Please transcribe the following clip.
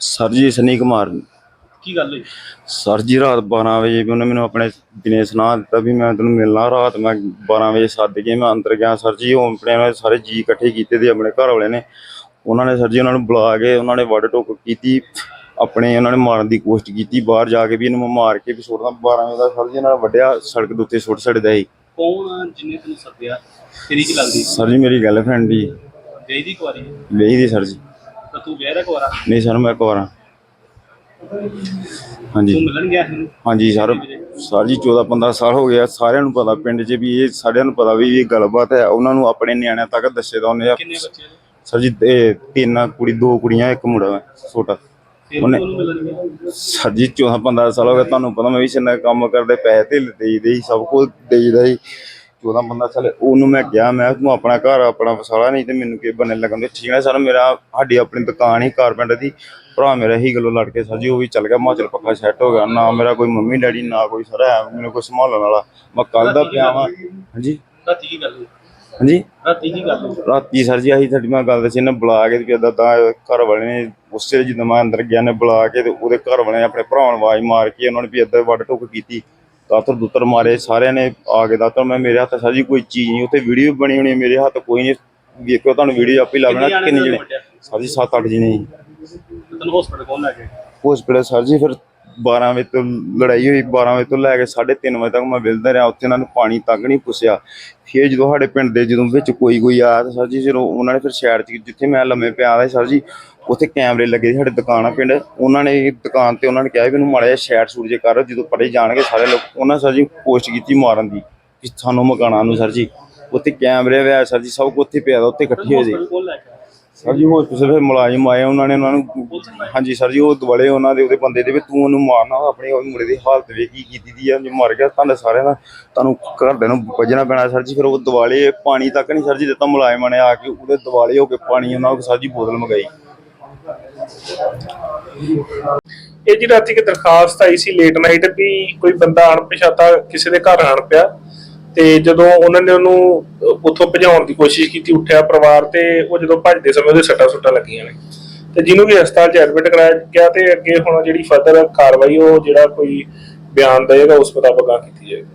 Sir ਜੀ ਸਨੀ ਕੁਮਾਰ। ਕੀ ਗੱਲ ਹੋਈ? ਸਰ ਜੀ ਰਾਤ 12 ਵਜੇ ਵੀ ਉਹਨੇ ਮੈਨੂੰ ਆਪਣੇ ਦਿਨੇ ਸੁਣਾ ਦਿੱਤਾ ਵੀ ਮੈਂ ਤੈਨੂੰ ਮਿਲਣਾ। ਰਾਤ ਮੈਂ 12 ਵਜੇ ਸੱਦ ਕੇ ਮੈਂ ਅੰਦਰ ਗਿਆ। ਸਰ ਜੀ ਉਹ ਆਪਣੇ ਨਾਲ ਸਾਰੇ ਜੀ ਇਕੱਠੇ ਕੀਤੇ ਤੇ ਆਪਣੇ ਘਰ ਵਾਲੇ ਨੇ। ਉਹਨਾਂ ਨੇ ਸਰ ਜੀ ਉਹਨਾਂ ਨੂੰ ਬੁਲਾ ਕੇ ਉਹਨਾਂ ਨੇ ਵੱਡ ਟੋਕ ਕੀਤੀ। ਆਪਣੇ ਉਹਨਾਂ ਨੇ ਮਾਰਨ ਦੀ ਕੋਸ਼ਿਸ਼ ਕੀਤੀ। ਬਾਹਰ ਜਾ ਕੇ ਵੀ ਇਹਨੂੰ ਮਾਰ ਕੇ ਵੀ ਸੁੱਟਦਾ। 12 ਵਜੇ ਦਾ ਸਰ ਜੀ ਨਾਲ ਵੱਡਿਆ ਸੜਕ ਦੇ ਉੱਤੇ ਸੁੱਟ ਛੱਡਦਾ ਸੀ। ਕੌਣ ਆ ਜਿਹਨੇ ਤੈਨੂੰ ਸੱਦਿਆ? ਤੇਰੀ ਕੀ ਲੱਗਦੀ? ਸਰ ਜੀ ਮੇਰੀ ਗਰਲਫ੍ਰੈਂਡ ਦੀ ਗਈ ਦੀ ਕੁਆਰੀ ਹੈ? ਵਿਆਹੀ ਦੀ ਸਰ ਜੀ। ਤਾਂ ਵਿਆਹ ਦਾ ਕੁਆਰਾ? ਨਹੀਂ ਸਰ ਮੈਂ ਕੁਆਰਾ। ਹਾਂਜੀ। ਤੂੰ ਮਿਲਣ ਗਿਆ ਸੀ? ਹਾਂਜੀ ਸਰ ਸਰ ਜੀ 14 15 ਸਾਲ ਹੋ ਗਿਆ ਸਾਰਿਆਂ ਨੂੰ ਪਤਾ ਪਿੰਡ 'ਚ ਵੀ ਇਹ ਸਾਰਿਆਂ ਨੂੰ ਪਤਾ ਵੀ ਇਹ ਗੱਲਬਾਤ ਹੈ। ਉਹਨਾਂ ਨੂੰ ਆਪਣੇ ਨਿਆਣਿਆਂ ਤੱਕ ਦੱਸੇ ਦਾ ਉਹਨੇ ਕਿੰਨੇ ਬੱਚੇ ਨੇ? ਸਰ ਜੀ ਇਹ ਤਿੰਨ ਕੁੜੀ ਦੋ ਕੁੜੀਆਂ ਇੱਕ ਮੁੰਡਾ ਵਾ ਛੋਟਾ। ਫਿਰ ਉਹਨੇ- ਮਿਲਣ ਗਿਆ ਸਰ ਜੀ 14 15 ਸਾਲ ਹੋ ਗਏ। ਤੁਹਾਨੂੰ ਪਤਾ ਮੈਂ ਵੀ ਸਿੰਨਾ ਕੰਮ ਕਰਦੇ ਪੈਸੇ ਢਿੱਲ ਦੇਈਦੇ ਹੀ ਸਭ ਕੁਝ ਦੇਈਦਾ ਹੀ 14 15 ਸਾਲ ਉਹਨੂੰ ਮੈਂ ਕਿਹਾ ਮੈਂ ਤੂੰ ਆਪਣਾ ਘਰ ਆਪਣਾ ਵਸਾਲਾ ਨਹੀਂ ਤੇ ਮੈਨੂੰ ਕੀ ਬਣਨ ਲੱਗਣ ਦੇ? ਠੀਕ ਹੈ ਸਰ ਮੇਰਾ ਸਾਡੀ ਆਪਣੀ ਦੁਕਾਨ ਹੀ ਕਾਰਪੈਂਟਰ ਦੀ ਭਰਾ ਮੇਰਾ ਹੀ ਗੱਲੋਂ ਲੜ ਕੇ ਸਰ ਜੀ ਉਹ ਵੀ ਚੱਲ ਗਿਆ ਹਿਮਾਚਲ ਪੱਕਾ ਸੈੱਟ ਹੋ ਗਿਆ ਨਾ ਮੇਰਾ ਕੋਈ ਮੰਮੀ ਡੈਡੀ ਨਾ ਕੋਈ ਸਰ ਹੈ ਮੈਨੂੰ ਕੋਈ ਸੰਭਾਲਣ ਵਾਲਾ। ਮੈਂ ਕੱਲ ਦਾ ਪਿਆ ਵਾਂ। ਹਾਂਜੀ? ਰਾਤੀ ਕੀ ਗੱਲ ਹਾਂਜੀ? ਰਾਤੀ ਕੀ ਗੱਲ ਰਾਤੀ ਸਰ ਜੀ ਆਹੀ ਤੁਹਾਡੀ ਮੈਂ ਗੱਲ ਦੱਸੀ ਨੇ ਬੁਲਾ ਕੇ ਤੇ ਇਦਾਂ ਦਾ ਘਰ ਵਾਲੇ ਨੇ ਉਸੇ ਜਦੋਂ ਮੈਂ ਅੰਦਰ ਗਿਆ ਨੇ ਬੁਲਾ ਕੇ ਤੇ ਉਹਦੇ ਘਰ ਵਾਲੇ ਨੇ ਆਪਣੇ ਭਰਾ ਨੂੰ ਆਵਾਜ਼ ਮਾਰ ਕੇ ਉਹਨਾਂ ਨੇ ਵੀ ਏਦਾਂ ਵੱਡ ਟੁੱਕ ਕੀਤੀ। ਦਾਤਰ ਦੁੱਤਰ ਮਾਰੇ ਸਾਰਿਆਂ ਨੇ ਆ ਕੇ ਦਾਤਰ ਮੈਂ ਮੇਰੇ ਹੱਥ ਸਰ ਜੀ ਕੋਈ ਚੀਜ਼ ਨਹੀਂ ਉੱਥੇ ਵੀਡੀਓ ਬਣੀ ਹੋਣੀ ਮੇਰੇ ਹੱਥ ਕੋਈ ਨਹੀਂ ਵੇਖੋ ਤੁਹਾਨੂੰ ਵੀਡੀਓ ਆਪੇ ਲੱਗ ਕਿੰਨੇ ਜਾਣਾ? ਸਰ ਜੀ 7-8 ਜਣੇ ਸੀ। ਤੇ ਤੈਨੂੰ ਹਸਪੀਟਲ ਕੌਣ ਲੈ ਗਿਆ ਹਸਪੀਟਲ ਸਰ ਜੀ ਫਿਰ 12 ਵਜੇ ਤੋਂ ਲੜਾਈ ਹੋਈ 12 ਵਜੇ ਤੋਂ ਲੈ ਕੇ 3:30 ਵਜੇ ਤੱਕ ਮੈਂ ਵਿਲਦਾ ਰਿਹਾ ਉੱਥੇ ਇਹਨਾਂ ਨੂੰ ਪਾਣੀ ਤੱਕ ਨਹੀਂ ਪੁੱਛਿਆ ਫਿਰ ਜਦੋਂ ਸਾਡੇ ਪਿੰਡ ਦੇ ਜਦੋਂ ਵਿੱਚ ਕੋਈ ਕੋਈ ਆਇਆ ਤਾਂ ਸਰ ਜੀ ਜਦੋਂ ਉਹਨਾਂ ਨੇ ਫਿਰ ਸ਼ਹਿਰ 'ਚ ਜਿੱਥੇ ਮੈਂ ਲੰਮੇ ਪਿਆ ਦਾ ਸਰ ਜੀ ਉੱਥੇ ਕੈਮਰੇ ਲੱਗੇ ਸੀ, ਸਾਡੇ ਦੁਕਾਨ ਆ ਪਿੰਡ। ਉਹਨਾਂ ਨੇ ਦੁਕਾਨ ਤੇ ਉਹਨਾਂ ਨੇ ਕਿਹਾ ਵੀ ਇਹਨੂੰ ਮਾੜਾ ਜਿਹਾ ਸ਼ੈਟ ਸ਼ੂਟ ਜੇ ਕਰ, ਜਦੋਂ ਪੜੇ ਜਾਣਗੇ ਸਾਰੇ ਲੋਕ, ਉਹਨਾਂ ਸਰ ਜੀ ਪੋਸਟ ਕੀਤੀ ਮਾਰਨ ਦੀ ਕਿ ਸਾਨੂੰ ਮਕਾਨਾਂ ਨੂੰ ਸਰ ਜੀ। ਉੱਥੇ ਕੈਮਰੇ ਵੇ ਸਰ ਜੀ, ਸਭ ਕੁਝ ਉੱਥੇ ਪਿਆ ਦਾ, ਉੱਥੇ ਇਕੱਠੇ ਹੋਏ ਸੀ ਸਰ ਜੀ ਹਸਪੀਟਲ ਫਿਰ ਮੁਲਾਜ਼ਮ ਆਏ, ਉਹਨਾਂ ਨੇ ਉਹਨਾਂ ਨੂੰ ਹਾਂਜੀ ਸਰ ਜੀ, ਉਹ ਦੁਆਲੇ ਉਹਨਾਂ ਦੇ, ਉਹਦੇ ਬੰਦੇ ਦੇ ਵੀ ਤੂੰ ਉਹਨੂੰ ਮਾਰਨਾ ਆਪਣੇ ਉਹ ਮੁੰਡੇ ਦੀ ਹਾਲਤ ਵੇਖ ਕੀ ਕੀਤੀ ਦੀ ਆ, ਜੇ ਮਰ ਗਿਆ ਤੁਹਾਨੂੰ ਸਾਰਿਆਂ ਦਾ, ਤੁਹਾਨੂੰ ਘਰਦਿਆਂ ਨੂੰ ਵੱਜਣਾ ਪੈਣਾ ਸਰ ਜੀ, ਫਿਰ ਉਹ ਦੁਆਲੇ ਪਾਣੀ ਤੱਕ ਨਹੀਂ ਸਰ ਜੀ ਦਿੱਤਾ, ਮੁਲਾਜ਼ਮਾਂ ਨੇ ਆ ਕੇ ਉਹਦੇ ਦੁਆਲੇ ਹੋ ਕੇ ਪਾਣੀ, ਉਹਨਾਂ ਨੂੰ ਸਰ ਜੀ ਬੋਤਲ ਮੰਗਾਈ। ਇਹ ਜੀ ਰਾਤੀ ਇੱਕ ਦਰਖਾਸਤ ਆਈ ਸੀ ਲੇਟ ਨਾਈਟ ਵੀ ਕੋਈ ਬੰਦਾ ਅਣਪਛਾਤਾ ਕਿਸੇ ਦੇ ਘਰ ਆਣ ਪਿਆ ਤੇ ਜਦੋਂ ਉਹਨਾਂ ਨੇ ਉਹਨੂੰ ਉੱਥੋਂ ਭਜਾਉਣ ਦੀ ਕੋਸ਼ਿਸ਼ ਕੀਤੀ, ਉੱਠਿਆ ਪਰਿਵਾਰ ਤੇ, ਉਹ ਜਦੋਂ ਭੱਜਦੇ ਸਮੇਂ ਉਹਦੇ ਸੱਟਾਂ ਸੁੱਟਾਂ ਲੱਗੀਆਂ ਨੇ। ਤੇ ਜਿਹਨੂੰ ਵੀ ਹਸਪਤਾਲ 'ਚ ਐਡਮਿਟ ਕਰਾਇਆ ਗਿਆ ਤੇ ਅੱਗੇ ਹੁਣ ਜਿਹੜੀ ਫਰਦਰ ਕਾਰਵਾਈ, ਉਹ ਜਿਹੜਾ ਕੋਈ ਬਿਆਨ ਦੇਗਾ ਉਸ ਮੁਤਾਬਕ ਕੀਤੀ ਜਾਏਗੀ।